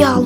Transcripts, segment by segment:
Ya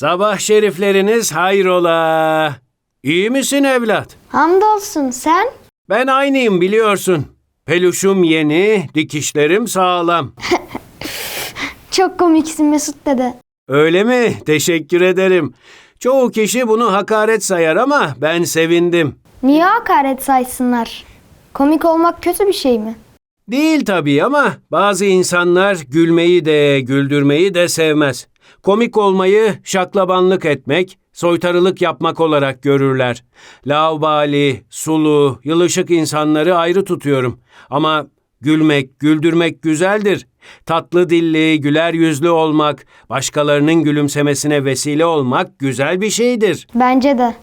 Sabah şerifleriniz hayrola. İyi misin evlat? Hamdolsun sen? Ben aynıyım biliyorsun. Peluşum yeni, dikişlerim sağlam. Çok komiksin Mesut dede. Öyle mi? Teşekkür ederim. Çoğu kişi bunu hakaret sayar ama ben sevindim. Niye hakaret saysınlar? Komik olmak kötü bir şey mi? Değil tabii ama bazı insanlar gülmeyi de güldürmeyi de sevmez. Komik olmayı şaklabanlık etmek, soytarılık yapmak olarak görürler. Laubali, sulu, yılışık insanları ayrı tutuyorum. Ama gülmek, güldürmek güzeldir. Tatlı dilli, güler yüzlü olmak, başkalarının gülümsemesine vesile olmak güzel bir şeydir. Bence de.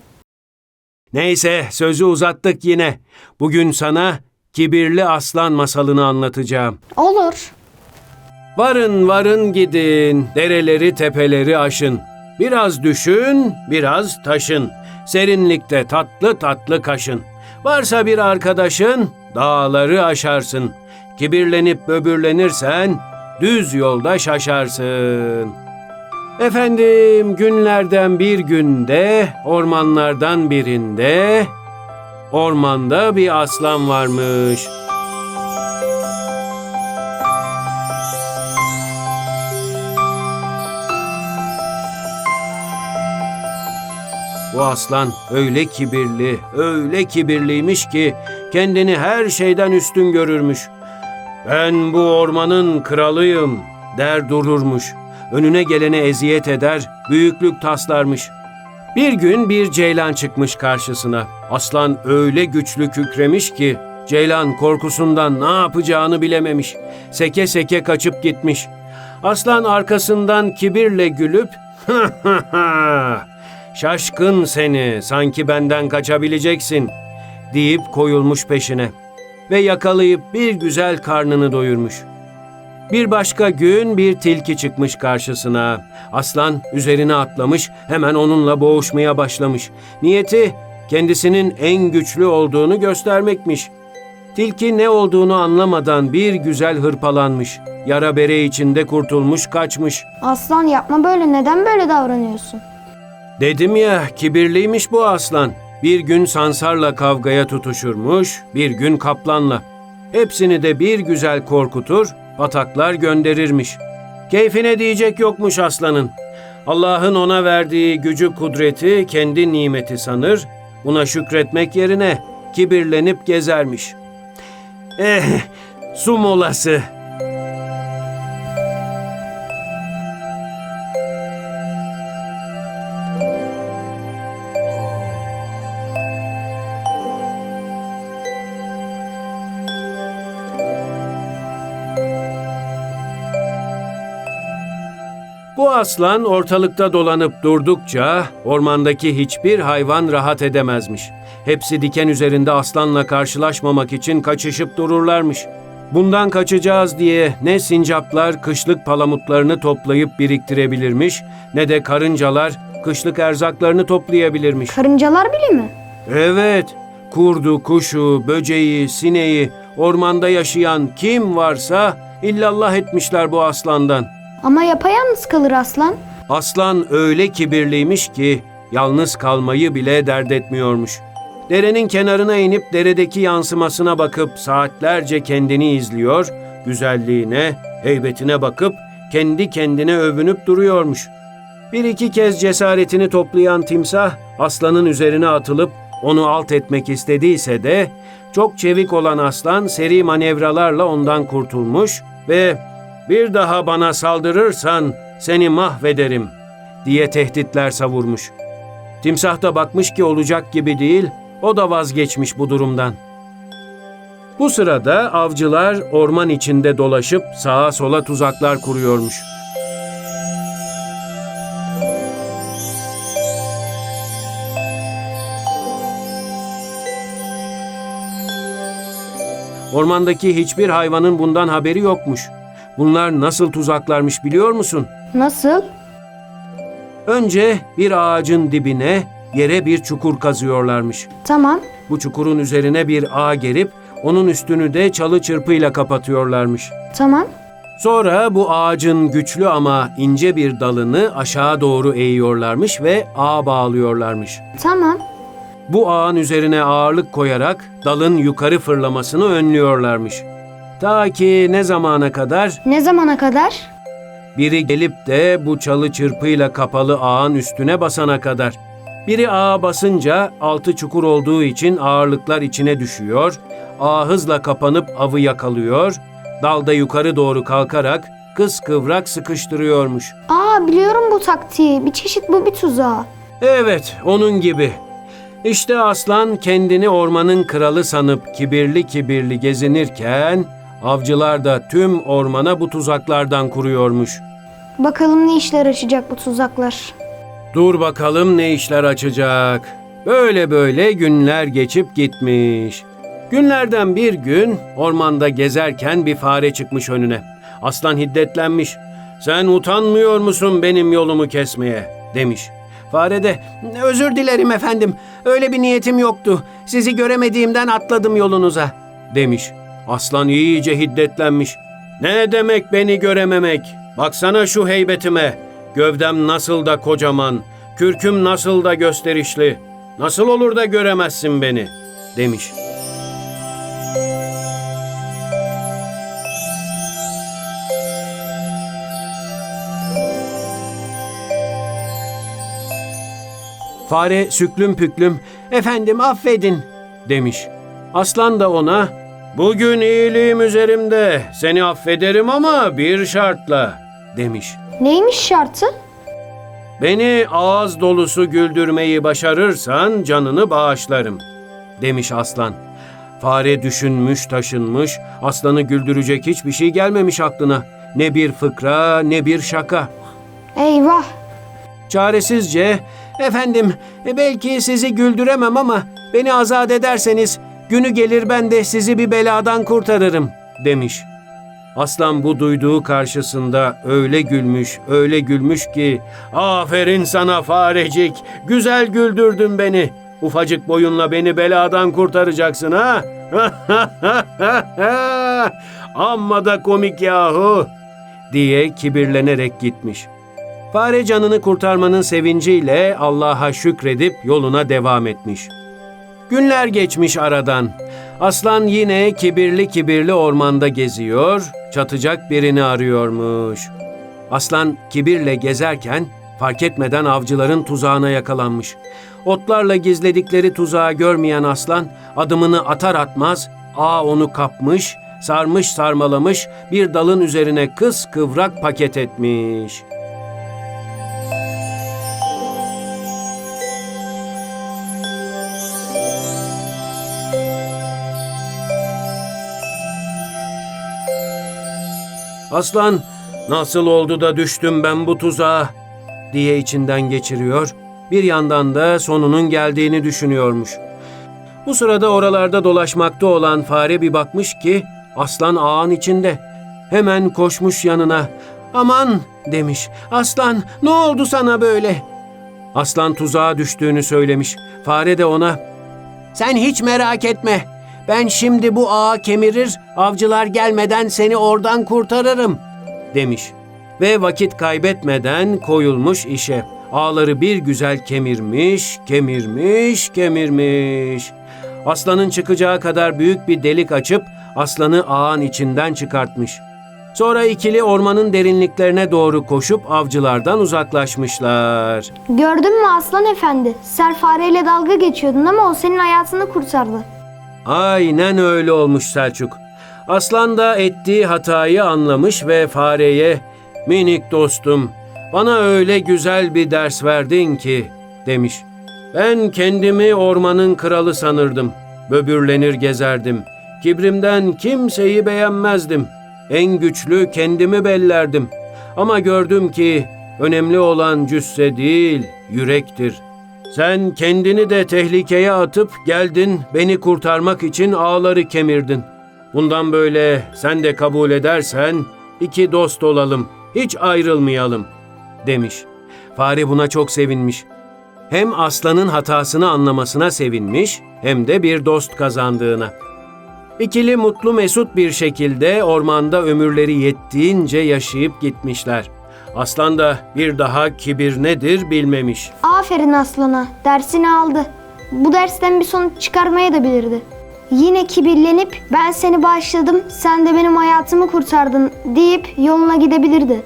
Neyse sözü uzattık yine. Bugün sana kibirli aslan masalını anlatacağım. Olur. Varın varın gidin, dereleri tepeleri aşın. Biraz düşün, biraz taşın. Serinlikte tatlı tatlı kaşın. Varsa bir arkadaşın, dağları aşarsın. Kibirlenip böbürlenirsen, düz yolda şaşarsın. Efendim günlerden bir günde, ormanlardan birinde, ormanda bir aslan varmış.'' Bu aslan öyle kibirli, öyle kibirliymiş ki kendini her şeyden üstün görürmüş. Ben bu ormanın kralıyım der dururmuş. Önüne gelene eziyet eder, büyüklük taslarmış. Bir gün bir ceylan çıkmış karşısına. Aslan öyle güçlü kükremiş ki ceylan korkusundan ne yapacağını bilememiş. Seke seke kaçıp gitmiş. Aslan arkasından kibirle gülüp Şaşkın seni, sanki benden kaçabileceksin deyip koyulmuş peşine ve yakalayıp bir güzel karnını doyurmuş. Bir başka gün bir tilki çıkmış karşısına. Aslan üzerine atlamış, hemen onunla boğuşmaya başlamış. Niyeti kendisinin en güçlü olduğunu göstermekmiş. Tilki ne olduğunu anlamadan bir güzel hırpalanmış. Yara bere içinde kurtulmuş, kaçmış. Aslan yapma böyle neden böyle davranıyorsun? Dedim ya kibirliymiş bu aslan. Bir gün sansarla kavgaya tutuşurmuş, bir gün kaplanla. Hepsini de bir güzel korkutur, pataklar gönderirmiş. Keyfine diyecek yokmuş aslanın. Allah'ın ona verdiği gücü kudreti kendi nimeti sanır, buna şükretmek yerine kibirlenip gezermiş. Eh, su molası. Bu aslan ortalıkta dolanıp durdukça ormandaki hiçbir hayvan rahat edemezmiş. Hepsi diken üzerinde aslanla karşılaşmamak için kaçışıp dururlarmış. Bundan kaçacağız diye ne sincaplar kışlık palamutlarını toplayıp biriktirebilirmiş ne de karıncalar kışlık erzaklarını toplayabilirmiş. Karıncalar bile mi? Evet, kurdu, kuşu, böceği, sineği, ormanda yaşayan kim varsa illallah etmişler bu aslandan. Ama yapayalnız kalır aslan. Aslan öyle kibirliymiş ki yalnız kalmayı bile dert etmiyormuş. Derenin kenarına inip deredeki yansımasına bakıp saatlerce kendini izliyor, güzelliğine, heybetine bakıp kendi kendine övünüp duruyormuş. Bir iki kez cesaretini toplayan timsah aslanın üzerine atılıp onu alt etmek istediyse de çok çevik olan aslan seri manevralarla ondan kurtulmuş ve bir daha bana saldırırsan seni mahvederim diye tehditler savurmuş. Timsah da bakmış ki olacak gibi değil, o da vazgeçmiş bu durumdan. Bu sırada avcılar orman içinde dolaşıp sağa sola tuzaklar kuruyormuş. Ormandaki hiçbir hayvanın bundan haberi yokmuş. Bunlar nasıl tuzaklarmış biliyor musun? Nasıl? Önce bir ağacın dibine yere bir çukur kazıyorlarmış. Tamam. Bu çukurun üzerine bir ağ gerip onun üstünü de çalı çırpıyla kapatıyorlarmış. Tamam. Sonra bu ağacın güçlü ama ince bir dalını aşağı doğru eğiyorlarmış ve ağa bağlıyorlarmış. Tamam. Bu ağın üzerine ağırlık koyarak dalın yukarı fırlamasını önlüyorlarmış. Ta ki ne zamana kadar Ne zamana kadar? biri gelip de bu çalı çırpıyla kapalı ağın üstüne basana kadar. Biri ağa basınca altı çukur olduğu için ağırlıklar içine düşüyor, ağ hızla kapanıp avı yakalıyor, dalda yukarı doğru kalkarak kıskıvrak sıkıştırıyormuş. Aa biliyorum bu taktiği. Bir çeşit bu bir tuzağı. Evet, onun gibi. İşte aslan kendini ormanın kralı sanıp kibirli kibirli gezinirken, avcılar da tüm ormana bu tuzaklardan kuruyormuş. Bakalım ne işler açacak bu tuzaklar. Dur bakalım ne işler açacak. Böyle böyle günler geçip gitmiş. Günlerden bir gün ormanda gezerken bir fare çıkmış önüne. Aslan hiddetlenmiş. Sen utanmıyor musun benim yolumu kesmeye demiş. Fare de özür dilerim efendim. Öyle bir niyetim yoktu. Sizi göremediğimden atladım yolunuza demiş. Aslan iyice hiddetlenmiş. Ne demek beni görememek? Baksana şu heybetime. Gövdem nasıl da kocaman, kürküm nasıl da gösterişli. Nasıl olur da göremezsin beni?" demiş. Fare süklüm püklüm, efendim affedin demiş. Aslan da ona, bugün iyiliğim üzerimde, seni affederim ama bir şartla demiş. Neymiş şartı? Beni ağız dolusu güldürmeyi başarırsan canını bağışlarım, demiş aslan. Fare düşünmüş taşınmış, aslanı güldürecek hiçbir şey gelmemiş aklına. Ne bir fıkra ne bir şaka. Eyvah. Çaresizce, efendim e, belki sizi güldüremem ama beni azat ederseniz günü gelir ben de sizi bir beladan kurtarırım demiş. Aslan bu duyduğu karşısında öyle gülmüş, öyle gülmüş ki aferin sana farecik, güzel güldürdün beni. Ufacık boyunla beni beladan kurtaracaksın ha? Amma da komik yahu diye kibirlenerek gitmiş. Fare canını kurtarmanın sevinciyle Allah'a şükredip yoluna devam etmiş. Günler geçmiş aradan. Aslan yine kibirli kibirli ormanda geziyor, çatacak birini arıyormuş. Aslan kibirle gezerken fark etmeden avcıların tuzağına yakalanmış. Otlarla gizledikleri tuzağı görmeyen aslan adımını atar atmaz ağ onu kapmış, sarmış sarmalamış bir dalın üzerine kıs kıvrak paket etmiş.'' Aslan nasıl oldu da düştüm ben bu tuzağa diye içinden geçiriyor. Bir yandan da sonunun geldiğini düşünüyormuş. Bu sırada oralarda dolaşmakta olan fare bir bakmış ki aslan ağın içinde. Hemen koşmuş yanına. Aman demiş. Aslan ne oldu sana böyle? Aslan tuzağa düştüğünü söylemiş. Fare de ona sen hiç merak etme. Ben şimdi bu ağa kemirir, avcılar gelmeden seni oradan kurtarırım." demiş. Ve vakit kaybetmeden koyulmuş işe. Ağları bir güzel kemirmiş, kemirmiş, kemirmiş. Aslanın çıkacağı kadar büyük bir delik açıp aslanı ağın içinden çıkartmış. Sonra ikili ormanın derinliklerine doğru koşup avcılardan uzaklaşmışlar. Gördün mü Aslan Efendi? Sen fareyle dalga geçiyordun ama o senin hayatını kurtardı. Aynen öyle olmuş Selçuk. Aslan da ettiği hatayı anlamış ve fareye minik dostum bana öyle güzel bir ders verdin ki demiş. Ben kendimi ormanın kralı sanırdım. Böbürlenir gezerdim. Kibrimden kimseyi beğenmezdim. En güçlü kendimi bellerdim. Ama gördüm ki önemli olan cüsse değil, yürektir. Sen kendini de tehlikeye atıp geldin, beni kurtarmak için ağları kemirdin. Bundan böyle sen de kabul edersen iki dost olalım, hiç ayrılmayalım." demiş. Fare buna çok sevinmiş. Hem aslanın hatasını anlamasına sevinmiş hem de bir dost kazandığına. İkili mutlu mesut bir şekilde ormanda ömürleri yettiğince yaşayıp gitmişler. Aslan da bir daha kibir nedir bilmemiş. Aferin aslana. Dersini aldı. Bu dersten bir sonuç çıkarmaya da bilirdi. Yine kibirlenip ben seni bağışladım, sen de benim hayatımı kurtardın deyip yoluna gidebilirdi.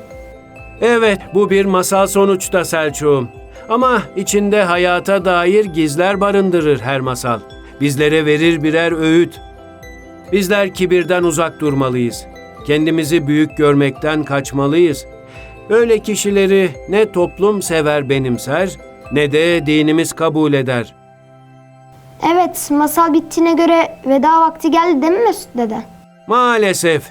Evet, bu bir masal sonuçta Selçuk'um. Ama içinde hayata dair gizler barındırır her masal. Bizlere verir birer öğüt. Bizler kibirden uzak durmalıyız. Kendimizi büyük görmekten kaçmalıyız. Böyle kişileri ne toplum sever benimser ne de dinimiz kabul eder. Evet, masal bittiğine göre veda vakti geldi değil mi Mesut dede? Maalesef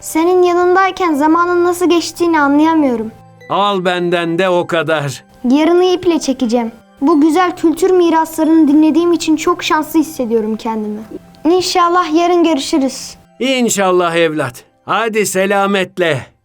Senin yanındayken zamanın nasıl geçtiğini anlayamıyorum. al benden de o kadar. Yarını iple çekeceğim. Bu güzel kültür miraslarını dinlediğim için çok şanslı hissediyorum kendimi. İnşallah yarın görüşürüz. İnşallah evlat. Hadi selametle.